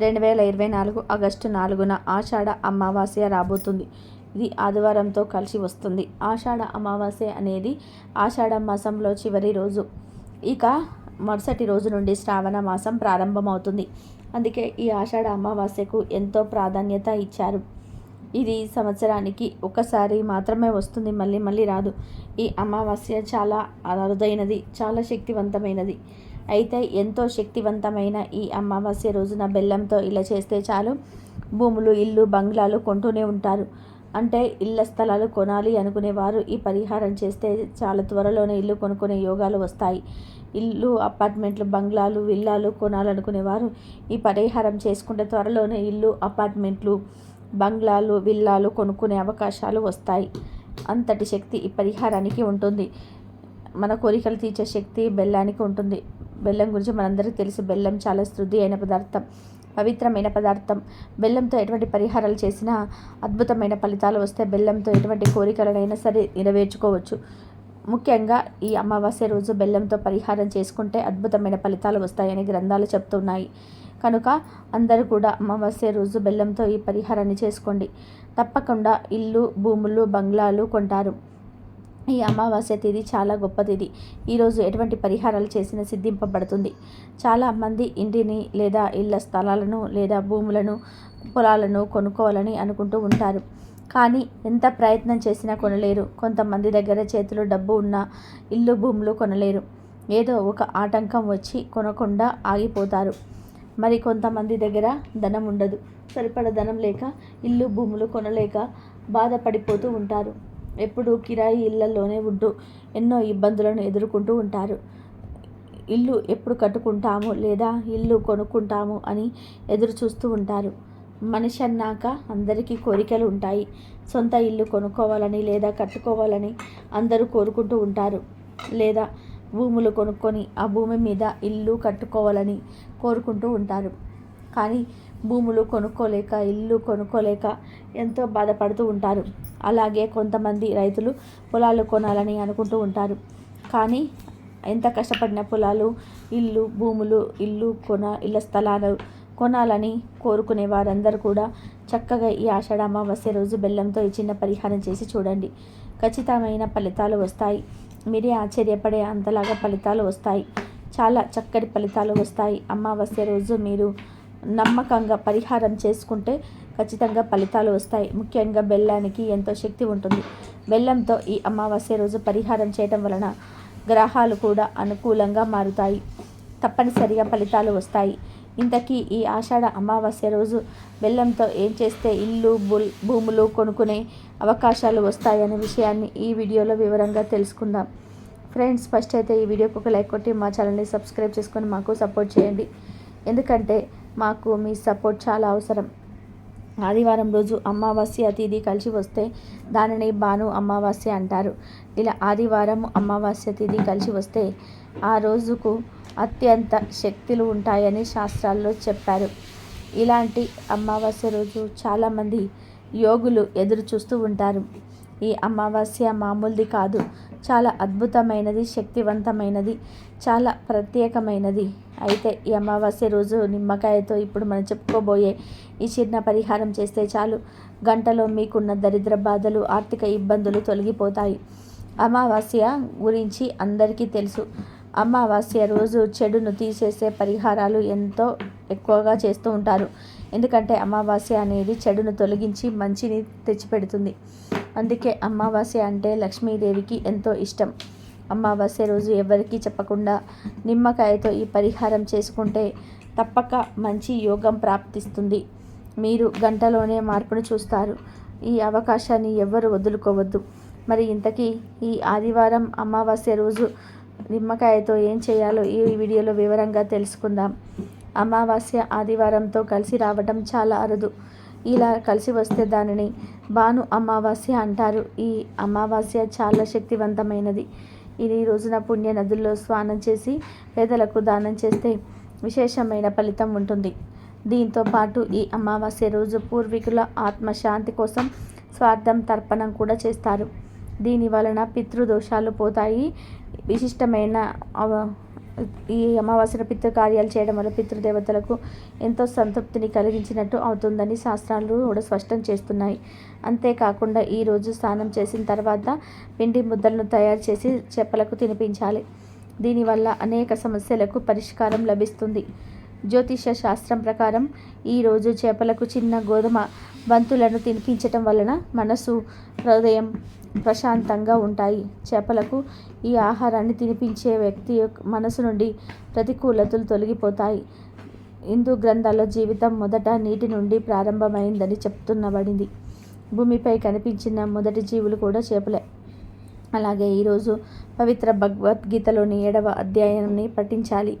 రెండు వేల ఇరవై నాలుగు ఆగస్టు నాలుగున ఆషాఢ అమావాస్య రాబోతుంది. ఇది ఆదివారంతో కలిసి వస్తుంది. ఆషాఢ అమావాస్య అనేది ఆషాఢ మాసంలో చివరి రోజు. ఇక మరుసటి రోజు నుండి శ్రావణ మాసం ప్రారంభమవుతుంది. అందుకే ఈ ఆషాఢ అమావాస్యకు ఎంతో ప్రాధాన్యత ఇచ్చారు. ఇది సంవత్సరానికి ఒకసారి మాత్రమే వస్తుంది మళ్ళీ మళ్ళీ రాదు. ఈ అమావాస్య చాలా అరుదైనది చాలా శక్తివంతమైనది. అయితే ఎంతో శక్తివంతమైన ఈ అమావాస్య రోజున బెల్లంతో ఇలా చేస్తే చాలు. భూములు ఇల్లు బంగ్లాలు కొంటూనే ఉంటారు. అంటే ఇళ్ళ స్థలాలు కొనాలి అనుకునేవారు. ఈ పరిహారం చేస్తే చాలా త్వరలోనే ఇల్లు కొనుక్కునే యోగాలు వస్తాయి. ఇల్లు అపార్ట్మెంట్లు బంగ్లాలు విల్లాలు కొనాలనుకునేవారు. ఈ పరిహారం చేసుకుంటే త్వరలోనే ఇల్లు అపార్ట్మెంట్లు బంగ్లాలు విల్లాలు కొనుక్కునే అవకాశాలు వస్తాయి. అంతటి శక్తి ఈ పరిహారానికి ఉంటుంది. మన కోరికలు తీర్చే శక్తి బెల్లానికి ఉంటుంది. బెల్లం గురించి మనందరికీ తెలుసు. బెల్లం చాలా శుద్ధి అయిన పదార్థం పవిత్రమైన పదార్థం. బెల్లంతో ఎటువంటి పరిహారాలు చేసినా అద్భుతమైన ఫలితాలు వస్తే బెల్లంతో ఎటువంటి కోరికలనైనా సరే నెరవేర్చుకోవచ్చు. ముఖ్యంగా ఈ అమావాస్య రోజు బెల్లంతో పరిహారం చేసుకుంటే అద్భుతమైన ఫలితాలు వస్తాయని గ్రంథాలు చెప్తున్నాయి. కనుక అందరూ కూడా అమావాస్య రోజు బెల్లంతో ఈ పరిహారాన్ని చేసుకోండి. తప్పకుండా ఇల్లు భూములు బంగ్లాలు కొంటారు. ఈ అమావాస్య తిథి చాలా గొప్ప తిథి ఈరోజు ఎటువంటి పరిహారాలు చేసిన సిద్ధింపబడుతుంది. చాలామంది ఇంటిని లేదా ఇళ్ళ స్థలాలను లేదా భూములను పొలాలను కొనుక్కోవాలని అనుకుంటూ ఉంటారు. కానీ ఎంత ప్రయత్నం చేసినా కొనలేరు. కొంతమంది దగ్గర చేతిలో డబ్బు ఉన్న ఇల్లు భూములు కొనలేరు. ఏదో ఒక ఆటంకం వచ్చి కొనకుండా ఆగిపోతారు. మరి కొంతమంది దగ్గర ధనం ఉండదు. సరిపడ ధనం లేక ఇల్లు భూములు కొనలేక బాధపడిపోతూ ఉంటారు. ఎప్పుడు కిరాయి ఇళ్ళలోనే ఉంటూ ఎన్నో ఇబ్బందులను ఎదుర్కొంటూ ఉంటారు. ఇల్లు ఎప్పుడు కట్టుకుంటాము లేదా ఇల్లు కొనుక్కుంటాము అని ఎదురు చూస్తూ ఉంటారు. మనిషి అన్నాక అందరికీ కోరికలు ఉంటాయి. సొంత ఇల్లు కొనుక్కోవాలని లేదా కట్టుకోవాలని అందరూ కోరుకుంటూ ఉంటారు. లేదా భూములు కొనుక్కొని ఆ భూమి మీద ఇల్లు కట్టుకోవాలని కోరుకుంటూ ఉంటారు. కానీ భూములు కొనుక్కోలేక ఇల్లు కొనుక్కోలేక ఎంతో బాధపడుతూ ఉంటారు. అలాగే కొంతమంది రైతులు పొలాలు కొనాలని అనుకుంటూ ఉంటారు. కానీ ఎంత కష్టపడిన పొలాలు ఇల్లు భూములు ఇల్లు కొన ఇళ్ళ స్థలాలు కొనాలని కోరుకునే వారందరూ కూడా చక్కగా ఈ ఆషాఢ అమావాస్య రోజు బెల్లంతో ఈ చిన్న పరిహారం చేసి చూడండి. ఖచ్చితమైన ఫలితాలు వస్తాయి. మీరే ఆశ్చర్యపడే అంతలాగా ఫలితాలు వస్తాయి. చాలా చక్కటి ఫలితాలు వస్తాయి. అమావాస్య రోజు మీరు నమ్మకంగా పరిహారం చేసుకుంటే ఖచ్చితంగా ఫలితాలు వస్తాయి. ముఖ్యంగా బెల్లానికి ఎంతో శక్తి ఉంటుంది. బెల్లంతో ఈ అమావాస్య రోజు పరిహారం చేయటం వలన గ్రహాలు కూడా అనుకూలంగా మారుతాయి. తప్పనిసరిగా ఫలితాలు వస్తాయి. ఇంతకీ ఈ ఆషాఢ అమావాస్య రోజు బెల్లంతో ఏం చేస్తే ఇల్లు బుల్ భూములు కొనుక్కునే అవకాశాలు వస్తాయనే విషయాన్ని ఈ వీడియోలో వివరంగా తెలుసుకుందాం. ఫ్రెండ్స్ ఫస్ట్ అయితే ఈ వీడియోకి ఒక లైక్ కొట్టి మా ఛానల్ని సబ్స్క్రైబ్ చేసుకొని మాకు సపోర్ట్ చేయండి. ఎందుకంటే మాకు మీ సపోర్ట్ చాలా అవసరం. ఆదివారం రోజు అమావాస్య తిథి కలిసి వస్తే దానిని భాను అమావాస్య అంటారు. ఇలా ఆదివారం అమావాస్య తిథి కలిసి వస్తే ఆ రోజుకు అత్యంత శక్తులు ఉంటాయని శాస్త్రాల్లో చెప్పారు. ఇలాంటి అమావాస్య రోజు చాలామంది యోగులు ఎదురు చూస్తూ ఉంటారు. ఈ అమావాస్య మామూలుది కాదు. చాలా అద్భుతమైనది శక్తివంతమైనది చాలా ప్రత్యేకమైనది. అయితే ఈ అమావాస్య రోజు నిమ్మకాయతో ఇప్పుడు మనం చెప్పుకోబోయే ఈ చిన్న పరిహారం చేస్తే చాలు. గంటలో మీకున్న దరిద్ర బాధలు ఆర్థిక ఇబ్బందులు తొలగిపోతాయి. అమావాస్య గురించి అందరికీ తెలుసు. అమావాస్య రోజు చెడును తీసేసే పరిహారాలు ఎంతో ఎక్కువగా చేస్తూ ఉంటారు. ఎందుకంటే అమావాస్య అనేది చెడును తొలగించి మంచిని తెచ్చిపెడుతుంది. అందుకే అమావాస్య అంటే లక్ష్మీదేవికి ఎంతో ఇష్టం. అమావాస్య రోజు ఎవరికీ చెప్పకుండా నిమ్మకాయతో ఈ పరిహారం చేసుకుంటే తప్పక మంచి యోగం ప్రాప్తిస్తుంది. మీరు గంటలోనే మార్పును చూస్తారు. ఈ అవకాశాన్ని ఎవ్వరు వదులుకోవద్దు. మరి ఇంతకీ ఈ ఆదివారం అమావాస్య రోజు నిమ్మకాయతో ఏం చేయాలో ఈ వీడియోలో వివరంగా తెలుసుకుందాం. అమావాస్య ఆదివారంతో కలిసి రావడం చాలా అరుదు. ఇలా కలిసి వస్తే దానిని భాను అమావాస్య అంటారు. ఈ అమావాస్య చాలా శక్తివంతమైనది. ఇది రోజున పుణ్య నదుల్లో స్నానం చేసి పేదలకు దానం చేస్తే విశేషమైన ఫలితం ఉంటుంది. దీంతో పాటు ఈ అమావాస్య రోజు పూర్వీకుల ఆత్మశాంతి కోసం స్వార్థం తర్పణం కూడా చేస్తారు. దీని వలన పితృదోషాలు పోతాయి. విశిష్టమైన ఈ అమావాస్యను పితృకార్యాలు చేయడం వల్ల పితృదేవతలకు ఎంతో సంతృప్తిని కలిగించినట్టు అవుతుందని శాస్త్రాలు కూడా స్పష్టం చేస్తున్నాయి. అంతేకాకుండా ఈరోజు స్నానం చేసిన తర్వాత పిండి ముద్దలను తయారు చేసి చేపలకు తినిపించాలి. దీనివల్ల అనేక సమస్యలకు పరిష్కారం లభిస్తుంది. జ్యోతిష శాస్త్రం ప్రకారం ఈరోజు చేపలకు చిన్న గోధుమ బంతులను తినిపించటం వలన మనసు హృదయం ప్రశాంతంగా ఉంటాయి. చేపలకు ఈ ఆహారాన్ని తినిపించే వ్యక్తి యొక్క మనసు నుండి ప్రతికూలతలు తొలగిపోతాయి. హిందూ గ్రంథాల్లో జీవితం మొదట నీటి నుండి ప్రారంభమైందని చెప్తున్నబడింది. భూమిపై కనిపించిన మొదటి జీవులు కూడా చేపలే. అలాగే ఈరోజు పవిత్ర భగవద్గీతలోని ఏడవ అధ్యాయాన్ని పఠించాలి.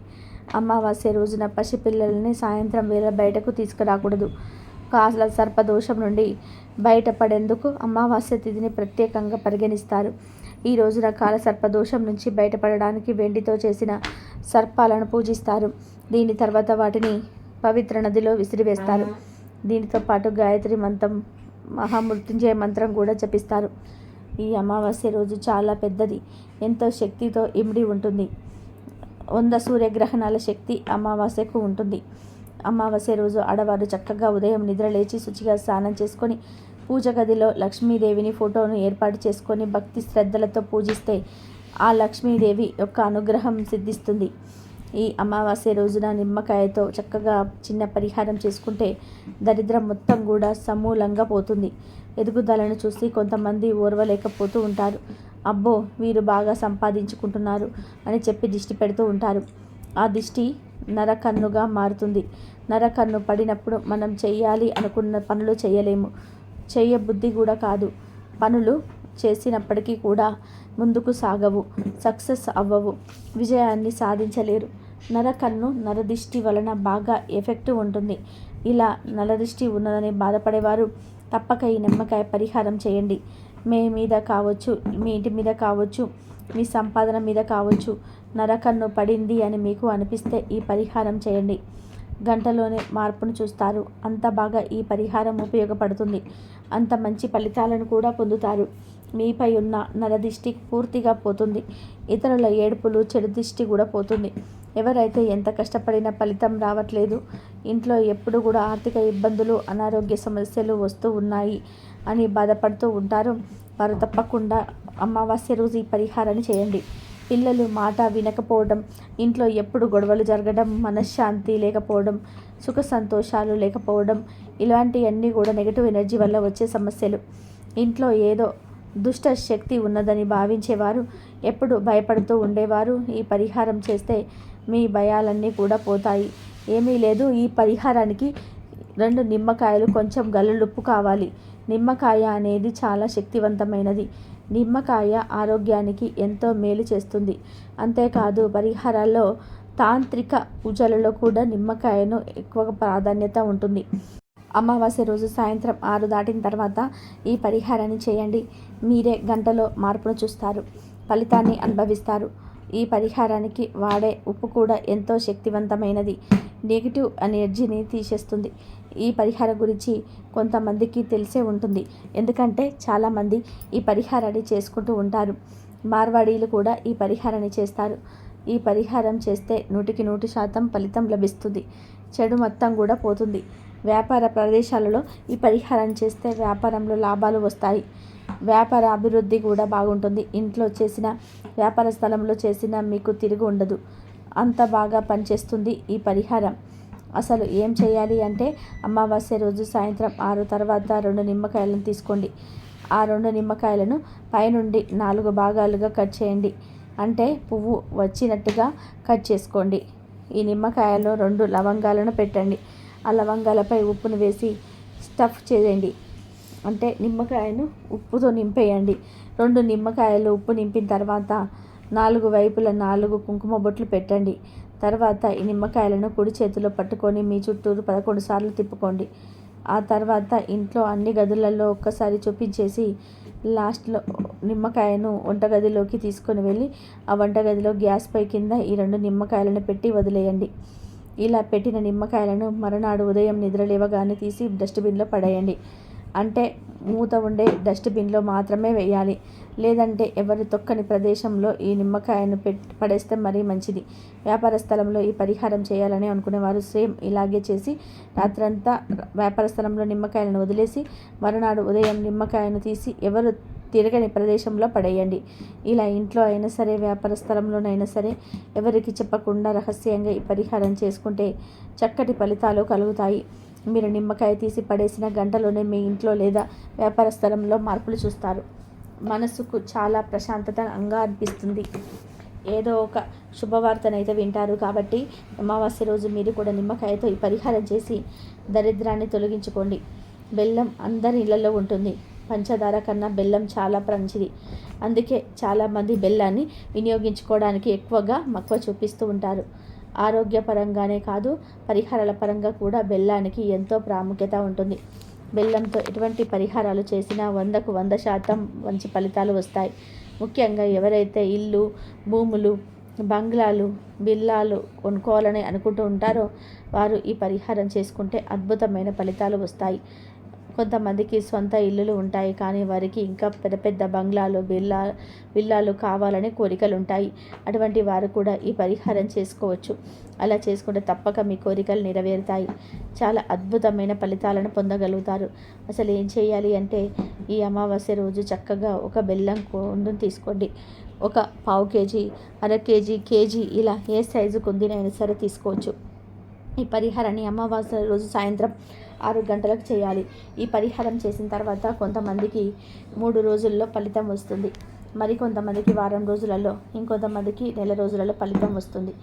అమావాస్య రోజున పసిపిల్లల్ని సాయంత్రం వేళ బయటకు తీసుకురాకూడదు. కాసుల సర్పదోషం నుండి బయటపడేందుకు అమావాస్య తిథిని ప్రత్యేకంగా పరిగణిస్తారు. ఈ రోజున కాల సర్పదోషం నుంచి బయటపడడానికి వెండితో చేసిన సర్పాలను పూజిస్తారు. దీని తర్వాత వాటిని పవిత్ర నదిలో విసిరివేస్తారు. దీనితో పాటు గాయత్రి మంత్రం మహామృత్యుంజయ మంత్రం కూడా జపిస్తారు. ఈ అమావాస్య రోజు చాలా పెద్దది. ఎంతో శక్తితో ఇమిడి ఉంటుంది. వంద సూర్యగ్రహణాల శక్తి అమావాస్యకు ఉంటుంది. అమావాస్య రోజు ఆడవారు చక్కగా ఉదయం నిద్ర లేచి శుచిగా స్నానం చేసుకొని పూజ గదిలో లక్ష్మీదేవిని ఫోటోను ఏర్పాటు చేసుకొని భక్తి శ్రద్ధలతో పూజిస్తే ఆ లక్ష్మీదేవి యొక్క అనుగ్రహం సిద్ధిస్తుంది. ఈ అమావాస్య రోజున నిమ్మకాయతో చక్కగా చిన్న పరిహారం చేసుకుంటే దరిద్రం మొత్తం కూడా సమూలంగా పోతుంది. ఎదుగుదలను చూసి కొంతమంది ఓర్వలేకపోతూ ఉంటారు. అబ్బో వీరు బాగా సంపాదించుకుంటున్నారు అని చెప్పి దిష్టి పెడుతూ ఉంటారు. ఆ దిష్టి నరకన్నుగా మారుతుంది. నరకన్ను పడినప్పుడు మనం చేయాలి అనుకున్న పనులు చేయలేము చేయబుద్ధి కూడా కాదు. పనులు చేసినప్పటికీ కూడా ముందుకు సాగవు సక్సెస్ అవ్వవు విజయాన్ని సాధించలేరు. నరకన్ను నరదిష్టి వలన బాగా ఎఫెక్ట్ ఉంటుంది. ఇలా నరదిష్టి ఉన్నదని బాధపడేవారు తప్పక ఈ నిమ్మకాయ పరిహారం చేయండి. మీ మీద కావచ్చు మీ ఇంటి మీద కావచ్చు మీ సంపాదన మీద కావచ్చు నరకన్ను పడింది అని మీకు అనిపిస్తే ఈ పరిహారం చేయండి. గంటలోనే మార్పును చూస్తారు. అంత బాగా ఈ పరిహారం ఉపయోగపడుతుంది. అంత మంచి ఫలితాలను కూడా పొందుతారు. మీపై ఉన్న నరదిష్టి పూర్తిగా పోతుంది. ఇతరుల ఏడుపులు చెడు దిష్టి కూడా పోతుంది. ఎవరైతే ఎంత కష్టపడినా ఫలితం రావట్లేదు ఇంట్లో ఎప్పుడు కూడా ఆర్థిక ఇబ్బందులు అనారోగ్య సమస్యలు వస్తూ ఉన్నాయి అని బాధపడుతూ ఉంటారు. వారు తప్పకుండా అమావాస్య రోజు ఈ పరిహారాన్ని చేయండి. పిల్లలు మాట వినకపోవడం ఇంట్లో ఎప్పుడు గొడవలు జరగడం మనశ్శాంతి లేకపోవడం సుఖ సంతోషాలు లేకపోవడం ఇలాంటివన్నీ కూడా నెగిటివ్ ఎనర్జీ వల్ల వచ్చే సమస్యలు. ఇంట్లో ఏదో దుష్ట శక్తి ఉన్నదని భావించేవారు ఎప్పుడు భయపడుతూ ఉండేవారు. ఈ పరిహారం చేస్తే మీ భయాలన్నీ కూడా పోతాయి. ఏమీ లేదు ఈ పరిహారానికి రెండు నిమ్మకాయలు కొంచెం గల్లులుప్పు కావాలి. నిమ్మకాయ అనేది చాలా శక్తివంతమైనది. నిమ్మకాయ ఆరోగ్యానికి ఎంతో మేలు చేస్తుంది. అంతేకాదు పరిహారాల్లో తాంత్రిక పూజలలో కూడా నిమ్మకాయను ఎక్కువ ప్రాధాన్యత ఉంటుంది. అమావాస్య రోజు సాయంత్రం ఆరు దాటిన తర్వాత ఈ పరిహారాన్ని చేయండి. మీరే గంటలో మార్పును చూస్తారు ఫలితాన్ని అనుభవిస్తారు. ఈ పరిహారానికి వాడే ఉప్పు కూడా ఎంతో శక్తివంతమైనది. నెగిటివ్ ఎనర్జీని తీసేస్తుంది. ఈ పరిహారం గురించి కొంతమందికి తెలిసే ఉంటుంది. ఎందుకంటే చాలామంది ఈ పరిహారాన్ని చేసుకుంటూ ఉంటారు. మార్వాడీలు కూడా ఈ పరిహారాన్ని చేస్తారు. ఈ పరిహారం చేస్తే నూటికి నూటి శాతం ఫలితం లభిస్తుంది. చెడు మొత్తం కూడా పోతుంది. వ్యాపార ప్రదేశాలలో ఈ పరిహారం చేస్తే వ్యాపారంలో లాభాలు వస్తాయి. వ్యాపార అభివృద్ధి కూడా బాగుంటుంది. ఇంట్లో చేసిన వ్యాపార స్థలంలో చేసిన మీకు తిరిగి ఉండదు. అంత బాగా పనిచేస్తుంది ఈ పరిహారం. అసలు ఏం చేయాలి అంటే అమావాస్య రోజు సాయంత్రం ఆరు తర్వాత రెండు నిమ్మకాయలను తీసుకోండి. ఆ రెండు నిమ్మకాయలను పైనుండి నాలుగు భాగాలుగా కట్ చేయండి. అంటే పువ్వు వచ్చినట్టుగా కట్ చేసుకోండి. ఈ నిమ్మకాయలో రెండు లవంగాలను పెట్టండి. ఆ లవంగాలపై ఉప్పును వేసి స్టఫ్ చేయండి. అంటే నిమ్మకాయను ఉప్పుతో నింపేయండి. రెండు నిమ్మకాయలు ఉప్పు నింపిన తర్వాత నాలుగు వైపుల నాలుగు కుంకుమ బొట్లు పెట్టండి. తర్వాత ఈ నిమ్మకాయలను కుడి చేతిలో పట్టుకొని మీ చుట్టూరు పదకొండు సార్లు తిప్పుకోండి. ఆ తర్వాత ఇంట్లో అన్ని గదులలో ఒక్కసారి చూపించేసి లాస్ట్లో నిమ్మకాయను వంటగదిలోకి తీసుకొని వెళ్ళి ఆ వంటగదిలో గ్యాస్ పై కింద ఈ రెండు నిమ్మకాయలను పెట్టి వదిలేయండి. ఇలా పెట్టిన నిమ్మకాయలను మరునాడు ఉదయం నిద్ర లేవగానే తీసి డస్ట్బిన్లో పడేయండి. అంటే మూత ఉండే డస్ట్బిన్లో మాత్రమే వేయాలి. లేదంటే ఎవరి తొక్కని ప్రదేశంలో ఈ నిమ్మకాయను పెట్ పడేస్తే మరీ మంచిది. వ్యాపార స్థలంలో ఈ పరిహారం చేయాలని అనుకునేవారు. సేమ్ ఇలాగే చేసి రాత్రంతా వ్యాపార స్థలంలో నిమ్మకాయలను వదిలేసి మరునాడు ఉదయం నిమ్మకాయను తీసి ఎవరు తిరగని ప్రదేశంలో పడేయండి. ఇలా ఇంట్లో అయినా సరే వ్యాపార స్థలంలోనైనా సరే ఎవరికి చెప్పకుండా రహస్యంగా ఈ పరిహారం చేసుకుంటే చక్కటి ఫలితాలు కలుగుతాయి. మీరు నిమ్మకాయ తీసి పడేసిన గంటలోనే మీ ఇంట్లో లేదా వ్యాపార స్థలంలో మార్పులు చూస్తారు. మనసుకు చాలా ప్రశాంతతంగా అనిపిస్తుంది. ఏదో ఒక శుభవార్తనైతే వింటారు కాబట్టి అమావాస్య రోజు మీరు కూడా నిమ్మకాయతో ఈ పరిహారం చేసి దరిద్రాన్ని తొలగించుకోండి. బెల్లం అందరి ఇళ్ళలో ఉంటుంది. పంచదార కన్నా బెల్లం చాలా మంచిది. అందుకే చాలామంది బెల్లాన్ని వినియోగించుకోవడానికి ఎక్కువగా మక్కువ చూపిస్తూ ఉంటారు. ఆరోగ్యపరంగానే కాదు పరిహారాల పరంగా కూడా బెల్లానికి ఎంతో ప్రాముఖ్యత ఉంటుంది. బెల్లంతో ఎటువంటి పరిహారాలు చేసినా వందకు వంద శాతం మంచి ఫలితాలు వస్తాయి. ముఖ్యంగా ఎవరైతే ఇల్లు భూములు బంగ్లాలు బిల్లాలు కొనుక్కోవాలని అనుకుంటూ ఉంటారో వారు ఈ పరిహారం చేసుకుంటే అద్భుతమైన ఫలితాలు వస్తాయి. కొంతమందికి సొంత ఇల్లులు ఉంటాయి కానీ వారికి ఇంకా పెద్ద పెద్ద బంగ్లాలు బిల్లా విల్లాలు కావాలని కోరికలు ఉంటాయి అటువంటి వారు కూడా ఈ పరిహారం చేసుకోవచ్చు. అలా చేసుకుంటే తప్పక మీ కోరికలు నెరవేరుతాయి. చాలా అద్భుతమైన ఫలితాలను పొందగలుగుతారు. అసలు ఏం చేయాలి అంటే ఈ అమావాస్య రోజు చక్కగా ఒక బెల్లం కొండును తీసుకోండి. ఒక పావు కేజీ అర కేజీ కేజీ ఇలా ఏ సైజు కొందినైనా సరే తీసుకోవచ్చు. ఈ పరిహారాన్ని అమావాస్య రోజు సాయంత్రం ఆరు గంటలకు చేయాలి. ఈ పరిహారం చేసిన తర్వాత కొంతమందికి మూడు రోజుల్లో ఫలితం వస్తుంది. మరి కొంతమందికి వారం రోజులలో ఇంకొంతమందికి నెల రోజులలో ఫలితం వస్తుంది.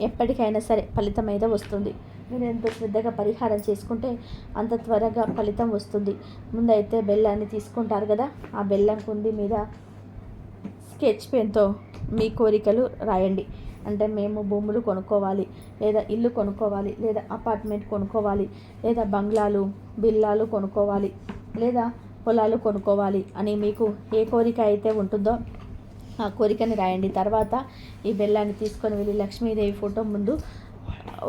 ఎప్పటికైనా సరే ఫలితం అయితే వస్తుంది. మీరు ఎంత శ్రద్ధగా పరిహారం చేసుకుంటే అంత త్వరగా ఫలితం వస్తుంది. ముందైతే బెల్లాన్ని తీసుకుంటారు కదా ఆ బెల్లం కుంది మీద స్కెచ్ పెన్తో మీ కోరికలు రాయండి. అంటే మేము భూములు కొనుక్కోవాలి లేదా ఇల్లు కొనుక్కోవాలి లేదా అపార్ట్మెంట్ కొనుక్కోవాలి లేదా బంగ్లాలు బిల్లాలు కొనుక్కోవాలి లేదా పొలాలు కొనుక్కోవాలి అని మీకు ఏ కోరిక అయితే ఉంటుందో ఆ కోరికని రాయండి. తర్వాత ఈ బెల్లాన్ని తీసుకొని వెళ్ళి లక్ష్మీదేవి ఫోటో ముందు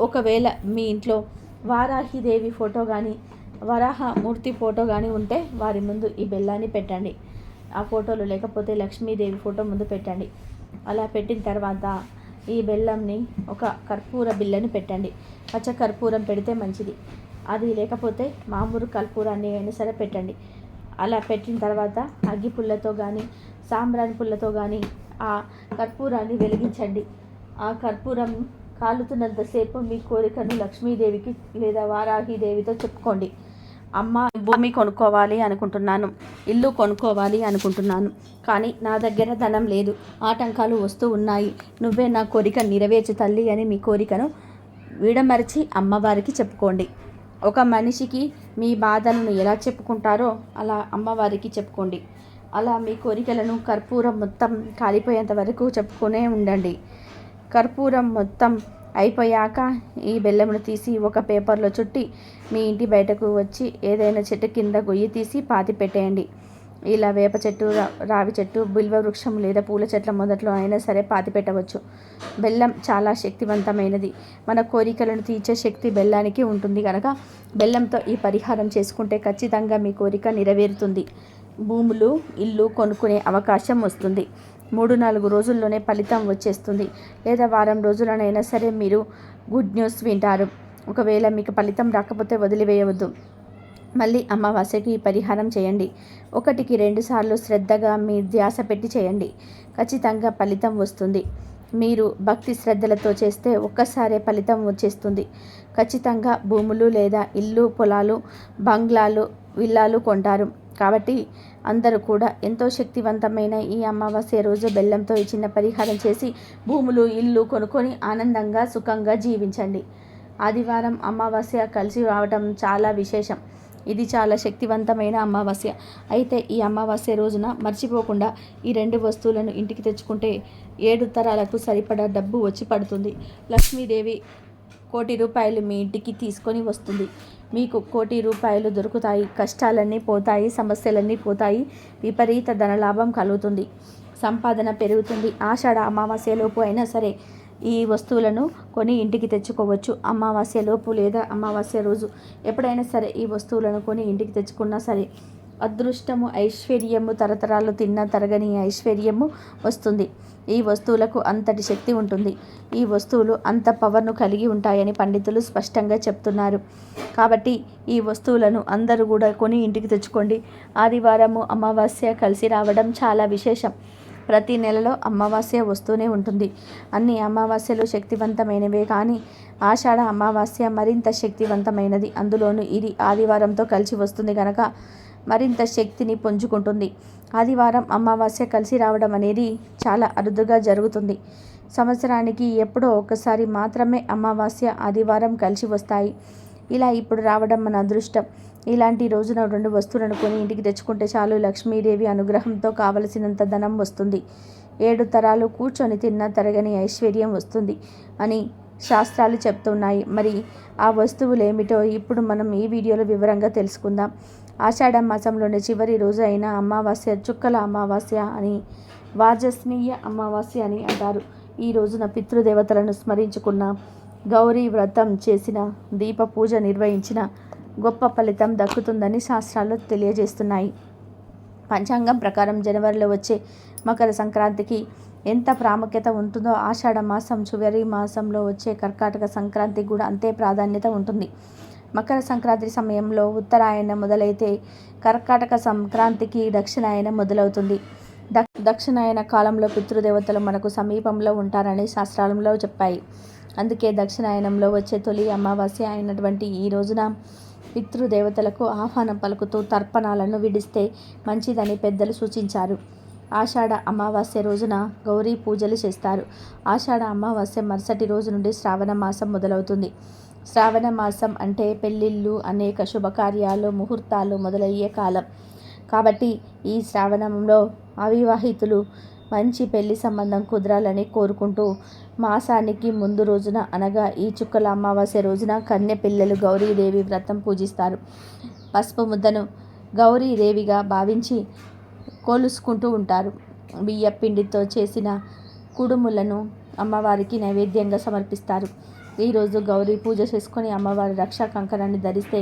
ఒకవేళ మీ ఇంట్లో వారాహిదేవి ఫోటో కానీ వరాహమూర్తి ఫోటో కానీ ఉంటే వారి ముందు ఈ బెల్లాన్ని పెట్టండి. ఆ ఫోటోలు లేకపోతే లక్ష్మీదేవి ఫోటో ముందు పెట్టండి. అలా పెట్టిన తర్వాత ఈ బెల్లంని ఒక కర్పూర బిల్లని పెట్టండి. పచ్చ కర్పూరం పెడితే మంచిది. అది లేకపోతే మామూలు కర్పూరాన్ని అయినా సరే పెట్టండి. అలా పెట్టిన తర్వాత అగ్గి పుల్లతో కానీ సాంబ్రాణి పుల్లతో కానీ ఆ కర్పూరాన్ని వెలిగించండి. ఆ కర్పూరం కాలుతున్నంతసేపు మీ కోరికను లక్ష్మీదేవికి లేదా వారాహిదేవితో చెప్పుకోండి. అమ్మ భూమి కొనుక్కోవాలి అనుకుంటున్నాను. ఇల్లు కొనుక్కోవాలి అనుకుంటున్నాను. కానీ నా దగ్గర ధనం లేదు. ఆటంకాలు వస్తూ ఉన్నాయి. నువ్వే నా కోరిక నెరవేర్చు తల్లి అని మీ కోరికను విడమరిచి అమ్మవారికి చెప్పుకోండి. ఒక మనిషికి మీ బాధలను ఎలా చెప్పుకుంటారో అలా అమ్మవారికి చెప్పుకోండి. అలా మీ కోరికలను కర్పూరం మొత్తం కాలిపోయేంత వరకు చెప్పుకునే ఉండండి. కర్పూరం మొత్తం అయిపోయాక ఈ బెల్లమును తీసి ఒక పేపర్లో చుట్టి మీ ఇంటి బయటకు వచ్చి ఏదైనా చెట్టు కింద గొయ్యి తీసి పాతి పెట్టేయండి. ఇలా వేప చెట్టు రావి చెట్టు బిల్వ వృక్షం లేదా పూల చెట్ల మొదట్లో అయినా సరే పాతి పెట్టవచ్చు. బెల్లం చాలా శక్తివంతమైనది. మన కోరికలను తీర్చే శక్తి బెల్లానికి ఉంటుంది కనుక బెల్లంతో ఈ పరిహారం చేసుకుంటే ఖచ్చితంగా మీ కోరిక నెరవేరుతుంది. భూములు ఇల్లు కొనుక్కునే అవకాశం వస్తుంది. మూడు నాలుగు రోజుల్లోనే ఫలితం వచ్చేస్తుంది. లేదా వారం రోజులనైనా సరే మీరు గుడ్ న్యూస్ వింటారు. ఒకవేళ మీకు ఫలితం రాకపోతే వదిలివేయవద్దు. మళ్ళీ అమావాస్యకి పరిహారం చేయండి. ఒకటికి రెండు సార్లు శ్రద్ధగా మీ ధ్యాస పెట్టి చేయండి. ఖచ్చితంగా ఫలితం వస్తుంది. మీరు భక్తి శ్రద్ధలతో చేస్తే ఒక్కసారే ఫలితం వచ్చేస్తుంది. ఖచ్చితంగా భూములు లేదా ఇల్లు పొలాలు బంగ్లాలు విల్లాలు కొంటారు. కాబట్టి అందరూ కూడా ఎంతో శక్తివంతమైన ఈ అమావాస్య రోజు బెల్లంతో ఈ చిన్న పరిహారం చేసి భూములు ఇల్లు కొనుక్కొని ఆనందంగా సుఖంగా జీవించండి. ఆదివారం అమావాస్య కలిసి రావడం చాలా విశేషం. ఇది చాలా శక్తివంతమైన అమావాస్య. అయితే ఈ అమావాస్య రోజున మర్చిపోకుండా ఈ రెండు వస్తువులను ఇంటికి తెచ్చుకుంటే ఏడు తరాలకు సరిపడా డబ్బు వచ్చి పడుతుంది. లక్ష్మీదేవి కోటి రూపాయలు మీ ఇంటికి తీసుకొని వస్తుంది. మీకు కోటి రూపాయలు దొరుకుతాయి. కష్టాలన్నీ పోతాయి సమస్యలన్నీ పోతాయి. విపరీత ధనలాభం కలుగుతుంది. సంపాదన పెరుగుతుంది. ఆషాఢ అమావాస్యలోపు అయినా సరే ఈ వస్తువులను కొని ఇంటికి తెచ్చుకోవచ్చు. అమావాస్య లోపు లేదా అమావాస్య రోజు ఎప్పుడైనా సరే ఈ వస్తువులను కొని ఇంటికి తెచ్చుకున్నా సరే అదృష్టము ఐశ్వర్యము తరతరాలు తిన్న తరగని ఐశ్వర్యము వస్తుంది. ఈ వస్తువులకు అంతటి శక్తి ఉంటుంది. ఈ వస్తువులు అంత పవర్ను కలిగి ఉంటాయని పండితులు స్పష్టంగా చెప్తున్నారు. కాబట్టి ఈ వస్తువులను అందరూ కూడా కొని ఇంటికి తెచ్చుకోండి. ఆదివారము అమావాస్య కలిసి రావడం చాలా విశేషం. ప్రతి నెలలో అమావాస్య వస్తూనే ఉంటుంది. అన్ని అమావాస్యలు శక్తివంతమైనవే కానీ ఆషాఢ అమావాస్య మరింత శక్తివంతమైనది. అందులోనూ ఇది ఆదివారంతో కలిసి వస్తుంది కనుక మరింత శక్తిని పుంజుకుంటుంది. ఆదివారం అమావాస్య కలిసి రావడం అనేది చాలా అరుదుగా జరుగుతుంది. సంవత్సరానికి ఎప్పుడో ఒకసారి మాత్రమే అమావాస్య ఆదివారం కలిసి వస్తాయి. ఇలా ఇప్పుడు రావడం మన అదృష్టం. ఇలాంటి రోజున రెండు వస్తువులను కొని ఇంటికి తెచ్చుకుంటే చాలు. లక్ష్మీదేవి అనుగ్రహంతో కావలసినంత ధనం వస్తుంది. ఏడు తరాలు కూర్చొని తిన్న తరగని ఐశ్వర్యం వస్తుంది అని శాస్త్రాలు చెప్తున్నాయి. మరి ఆ వస్తువులు ఏమిటో ఇప్పుడు మనం ఈ వీడియోలో వివరంగా తెలుసుకుందాం. ఆషాఢ మాసంలోని చివరి రోజు అయిన అమావాస్య చుక్కల అమావాస్య అని వాజస్నీయ అమావాస్య అని అంటారు. ఈ రోజున పితృదేవతలను స్మరించుకున్న గౌరీ వ్రతం చేసిన దీప పూజ నిర్వహించిన గొప్ప ఫలితం దక్కుతుందని శాస్త్రాలు తెలియజేస్తున్నాయి. పంచాంగం ప్రకారం జనవరిలో వచ్చే మకర సంక్రాంతికి ఎంత ప్రాముఖ్యత ఉంటుందో ఆషాఢ మాసం చివరి మాసంలో వచ్చే కర్కాటక సంక్రాంతికి కూడా అంతే ప్రాధాన్యత ఉంటుంది. మకర సంక్రాంతి సమయంలో ఉత్తరాయణం మొదలైతే కర్కాటక సంక్రాంతికి దక్షిణాయన మొదలవుతుంది. దక్షిణాయన కాలంలో పితృదేవతలు మనకు సమీపంలో ఉంటారని శాస్త్రాలలో చెప్పాయి. అందుకే దక్షిణాయనంలో వచ్చే తొలి అమావాస్య అయినటువంటి ఈ రోజున పితృదేవతలకు ఆహ్వానం పలుకుతూ తర్పణాలను విడిస్తే మంచిదని పెద్దలు సూచించారు. ఆషాఢ అమావాస్య రోజున గౌరీ పూజలు చేస్తారు. ఆషాఢ అమావాస్య మరుసటి రోజు నుండి శ్రావణ మాసం మొదలవుతుంది. శ్రావణ మాసం అంటే పెళ్ళిళ్ళు అనేక శుభకార్యాలు ముహూర్తాలు మొదలయ్యే కాలం. కాబట్టి ఈ శ్రావణంలో అవివాహితులు మంచి పెళ్ళి సంబంధం కుదరాలని కోరుకుంటూ మాసానికి ముందు రోజున అనగా ఈ చుక్కల అమావాస్య రోజున కన్య పిల్లలు గౌరీదేవి వ్రతం పూజిస్తారు. పసుపు ముద్దను గౌరీదేవిగా భావించి కోలుసుకుంటూ ఉంటారు. బియ్య పిండితో చేసిన కుడుములను అమ్మవారికి నైవేద్యంగా సమర్పిస్తారు. ఈరోజు గౌరీ పూజ చేసుకొని అమ్మవారి రక్షా కంకణాన్ని ధరిస్తే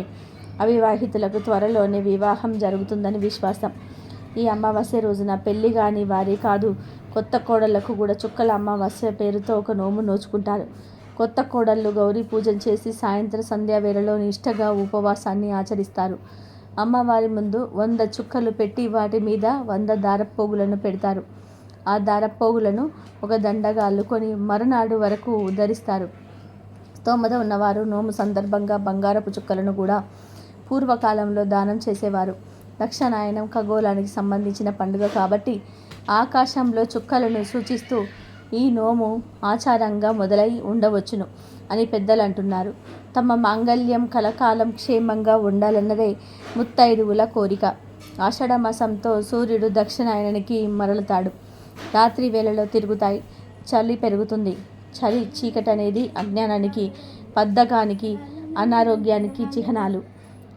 అవివాహితులకు త్వరలోనే వివాహం జరుగుతుందని విశ్వాసం. ఈ అమావాస్య రోజున పెళ్ళి కాని వారి కాదు కొత్త కోడళ్ళకు కూడా చుక్కల అమావాస్య పేరుతో ఒక నోము నోచుకుంటారు. కొత్త కోడళ్ళు గౌరీ పూజలు చేసి సాయంత్రం సంధ్యా వేళలో నిష్టగా ఉపవాసాన్ని ఆచరిస్తారు. అమ్మవారి ముందు వంద చుక్కలు పెట్టి వాటి మీద వంద దారపోగులను పెడతారు. ఆ దారపోగులను ఒక దండగా అల్లుకొని మరునాడు వరకు ధరిస్తారు. స్తోమత ఉన్నవారు నోము సందర్భంగా బంగారపు చుక్కలను కూడా పూర్వకాలంలో దానం చేసేవారు. దక్షిణాయనం ఖగోళానికి సంబంధించిన పండుగ కాబట్టి ఆకాశంలో చుక్కలను సూచిస్తూ ఈ నోము ఆచారంగా మొదలై ఉండవచ్చును అని పెద్దలు అంటున్నారు. తమ మాంగళ్యం కలకాలం క్షేమంగా ఉండాలన్నదే ముత్తైదువుల కోరిక. ఆషాఢమాసంతో సూర్యుడు దక్షిణాయనానికి మరలుతాడు. రాత్రి వేళలో తిరుగుతాయి. చలి పెరుగుతుంది. చలి చీకటి అనేది అజ్ఞానానికి బద్ధకానికి అనారోగ్యానికి చిహ్నాలు.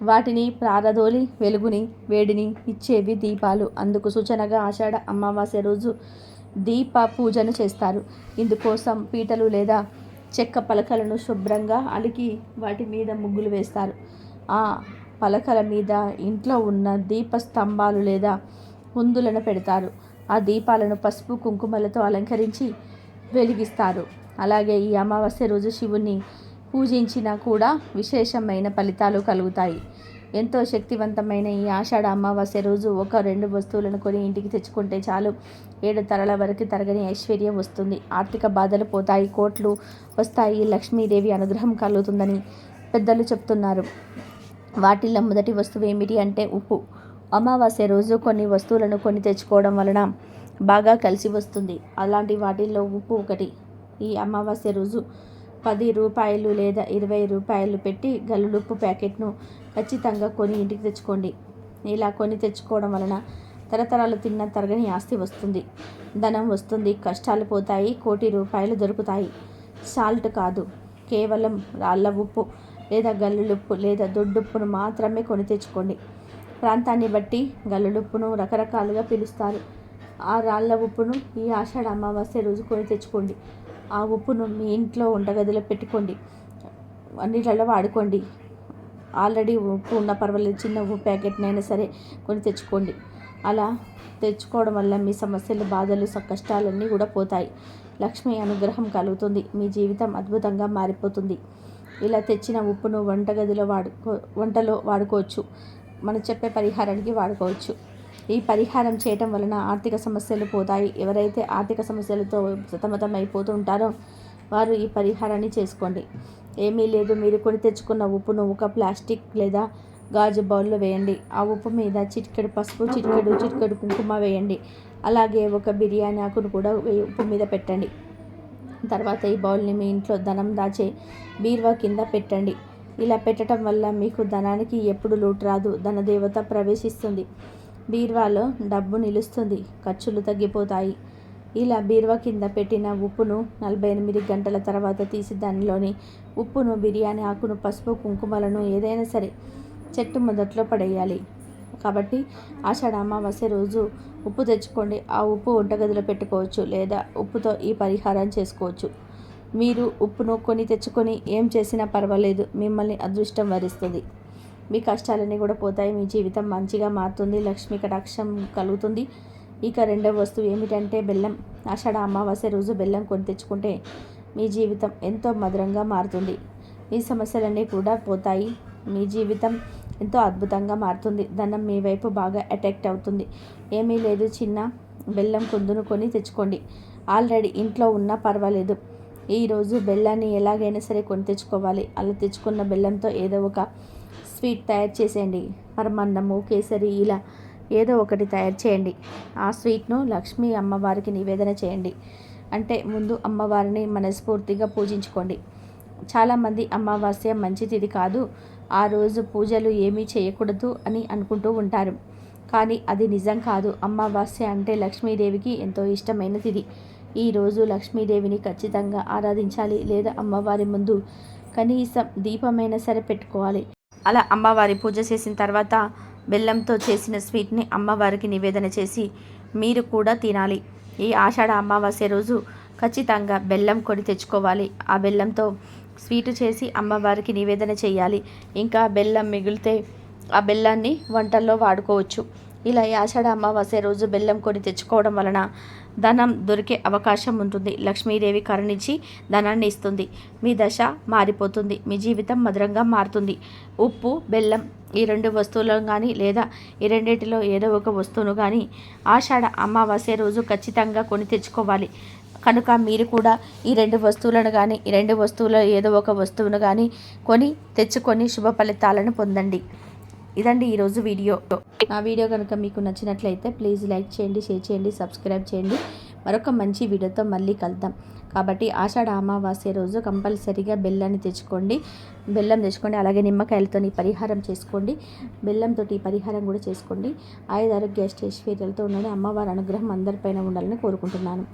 వాటిని ప్రారదోలి వెలుగుని వేడిని ఇచ్చేవి దీపాలు. అందుకు సూచనగా ఆషాఢ అమావాస్య రోజు దీప పూజను చేస్తారు. ఇందుకోసం పీటలు లేదా చెక్క పలకలను శుభ్రంగా అలికి వాటి మీద ముగ్గులు వేస్తారు. ఆ పలకల మీద ఇంట్లో ఉన్న దీప స్తంభాలు లేదా ముందులను పెడతారు. ఆ దీపాలను పసుపు కుంకుమలతో అలంకరించి వెలిగిస్తారు. అలాగే ఈ అమావాస్య రోజు శివుణ్ణి పూజించినా కూడా విశేషమైన ఫలితాలు కలుగుతాయి. ఎంతో శక్తివంతమైన ఈ ఆషాఢ అమావాస్య రోజు ఒక రెండు వస్తువులను కొని ఇంటికి తెచ్చుకుంటే చాలు. ఏడు తరల వరకు తరగని ఐశ్వర్యం వస్తుంది. ఆర్థిక బాధలు పోతాయి. కోట్లు వస్తాయి. లక్ష్మీదేవి అనుగ్రహం కలుగుతుందని పెద్దలు చెప్తున్నారు. వాటిల్లో మొదటి వస్తువు ఏమిటి అంటే ఉప్పు. అమావాస్య రోజు కొన్ని వస్తువులను కొని తెచ్చుకోవడం వలన బాగా కలిసి వస్తుంది. అలాంటి వాటిల్లో ఉప్పు ఒకటి. ఈ అమావాస్య రోజు పది రూపాయలు లేదా ఇరవై రూపాయలు పెట్టి గల్లుడుప్పు ప్యాకెట్ను ఖచ్చితంగా కొని ఇంటికి తెచ్చుకోండి. ఇలా కొని తెచ్చుకోవడం వలన తరతరాలు తిన్న తరగని ఆస్తి వస్తుంది. ధనం వస్తుంది కష్టాలు పోతాయి కోటి రూపాయలు దొరుకుతాయి. సాల్ట్ కాదు కేవలం రాళ్ళ ఉప్పు లేదా గల్లులుప్పు లేదా దొడ్డుప్పును మాత్రమే కొని తెచ్చుకోండి. ప్రాంతాన్ని బట్టి గల్లులుప్పును రకరకాలుగా పిలుస్తారు. ఆ రాళ్ళ ఉప్పును ఈ ఆషాఢ అమావాస్య రోజు కొని తెచ్చుకోండి. ఆ ఉప్పును మీ ఇంట్లో వంటగదిలో పెట్టుకోండి. అన్నిట్లలో వాడుకోండి. ఆల్రెడీ ఉప్పు ఉన్న పర్వాలేదు చిన్న ఉప్పు ప్యాకెట్నైనా సరే కొని తెచ్చుకోండి. అలా తెచ్చుకోవడం వల్ల మీ సమస్యలు బాధలు కష్టాలన్నీ కూడా పోతాయి. లక్ష్మి అనుగ్రహం కలుగుతుంది. మీ జీవితం అద్భుతంగా మారిపోతుంది. ఇలా తెచ్చిన ఉప్పును వంటగదిలో వాడుకో వంటలో వాడుకోవచ్చు. మనం చెప్పే పరిహారానికి వాడుకోవచ్చు. ఈ పరిహారం చేయటం వలన ఆర్థిక సమస్యలు పోతాయి. ఎవరైతే ఆర్థిక సమస్యలతో సతమతం అయిపోతూ ఉంటారో వారు ఈ పరిహారాన్ని చేసుకోండి. ఏమీ లేదు. మీరు కొని తెచ్చుకున్న ఉప్పును ఒక ప్లాస్టిక్ లేదా గాజు బౌల్లో వేయండి. ఆ ఉప్పు మీద చిటికెడు పసుపు చిటికెడు చిటికెడు కుంకుమ వేయండి. అలాగే ఒక బిర్యానీ ఆకును కూడా ఉప్పు మీద పెట్టండి. తర్వాత ఈ బౌల్ని మీ ఇంట్లో ధనం దాచే బీరువా కింద పెట్టండి. ఇలా పెట్టడం వల్ల మీకు ధనానికి ఎప్పుడు లోటు రాదు. ధనదేవత ప్రవేశిస్తుంది. బీరువాలో డబ్బు నిలుస్తుంది. ఖర్చులు తగ్గిపోతాయి. ఇలా బీరువా కింద పెట్టిన ఉప్పును నలభై ఎనిమిది గంటల తర్వాత తీసి దానిలోని ఉప్పును బిర్యానీ ఆకును పసుపు కుంకుమలను ఏదైనా సరే చెట్టు మొదట్లో పడేయాలి. కాబట్టి ఆషాఢ అమావాస్య రోజు ఉప్పు తెచ్చుకోండి. ఆ ఉప్పు వంటగదిలో పెట్టుకోవచ్చు లేదా ఉప్పుతో ఈ పరిహారం చేసుకోవచ్చు. మీరు ఉప్పును కొని తెచ్చుకొని ఏం చేసినా పర్వాలేదు. మిమ్మల్ని అదృష్టం వరిస్తుంది. మీ కష్టాలన్నీ కూడా పోతాయి మీ జీవితం మంచిగా మారుతుంది లక్ష్మీ కటాక్షం కలుగుతుంది. ఇక రెండవ వస్తువు ఏమిటంటే బెల్లం. ఆషాఢ అమావాస్య రోజు బెల్లం కొని తెచ్చుకుంటే మీ జీవితం ఎంతో మధురంగా మారుతుంది. మీ సమస్యలన్నీ కూడా పోతాయి. మీ జీవితం ఎంతో అద్భుతంగా మారుతుంది. ధనం మీ వైపు బాగా అట్రాక్ట్ అవుతుంది. ఏమీ లేదు చిన్న బెల్లం కుందును కొని తెచ్చుకోండి. ఆల్రెడీ ఇంట్లో ఉన్నా పర్వాలేదు. ఈరోజు బెల్లాన్ని ఎలాగైనా సరే కొని తెచ్చుకోవాలి. అలా తెచ్చుకున్న బెల్లంతో ఏదో ఒక స్వీట్ తయారు చేసేయండి. పరమాన్నము కేసరి ఇలా ఏదో ఒకటి తయారు చేయండి. ఆ స్వీట్ను లక్ష్మీ అమ్మవారికి నివేదన చేయండి. అంటే ముందు అమ్మవారిని మనస్ఫూర్తిగా పూజించుకోండి. చాలామంది అమావాస్య మంచి తిథి కాదు. ఆ రోజు పూజలు ఏమీ చేయకూడదు అని అనుకుంటూ ఉంటారు. కానీ అది నిజం కాదు. అమావాస్య అంటే లక్ష్మీదేవికి ఎంతో ఇష్టమైన తిది. ఈరోజు లక్ష్మీదేవిని ఖచ్చితంగా ఆరాధించాలి లేదా అమ్మవారి ముందు కనీసం దీపమైనా సరే పెట్టుకోవాలి. అలా అమ్మవారి పూజ చేసిన తర్వాత బెల్లంతో చేసిన స్వీట్ని అమ్మవారికి నివేదన చేసి మీరు కూడా తినాలి. ఈ ఆషాఢ అమావాస్య రోజు ఖచ్చితంగా బెల్లం కొని తెచ్చుకోవాలి. ఆ బెల్లంతో స్వీట్ చేసి అమ్మవారికి నివేదన చేయాలి. ఇంకా బెల్లం మిగిలితే ఆ బెల్లాన్ని వంటల్లో వాడుకోవచ్చు. ఇలా ఈ ఆషాఢ అమావాస్య రోజు బెల్లం కొని తెచ్చుకోవడం వలన ధనం దొరికే అవకాశం ఉంటుంది. లక్ష్మీదేవి కరుణించి ధనాన్ని ఇస్తుంది. మీ దశ మారిపోతుంది. మీ జీవితం మధురంగా మారుతుంది. ఉప్పు బెల్లం ఈ రెండు వస్తువులను కానీ లేదా ఈ రెండింటిలో ఏదో ఒక వస్తువును కానీ ఆషాఢ అమావాస్య రోజు ఖచ్చితంగా కొని తెచ్చుకోవాలి. కనుక మీరు కూడా ఈ రెండు వస్తువులను కానీ ఈ రెండు వస్తువుల ఏదో ఒక వస్తువును కానీ కొని తెచ్చుకొని శుభ ఫలితాలను పొందండి. ఇదండి ఈరోజు వీడియో. నా వీడియో కనుక మీకు నచ్చినట్లయితే ప్లీజ్ లైక్ చేయండి షేర్ చేయండి సబ్స్క్రైబ్ చేయండి. మరొక మంచి వీడియోతో మళ్ళీ కలుద్దాం. కాబట్టి ఆషాఢ అమావాస్య రోజు కంపల్సరీగా బెల్లాన్ని తెచ్చుకోండి. బెల్లం తెచ్చుకోండి అలాగే నిమ్మకాయలతో పరిహారం చేసుకోండి. బెల్లంతో పరిహారం కూడా చేసుకోండి. ఆయుధ ఆరోగ్య అష్టైశ్వర్యాలతో ఉండండి. అమ్మవారి అనుగ్రహం అందరిపైన ఉండాలని కోరుకుంటున్నాను.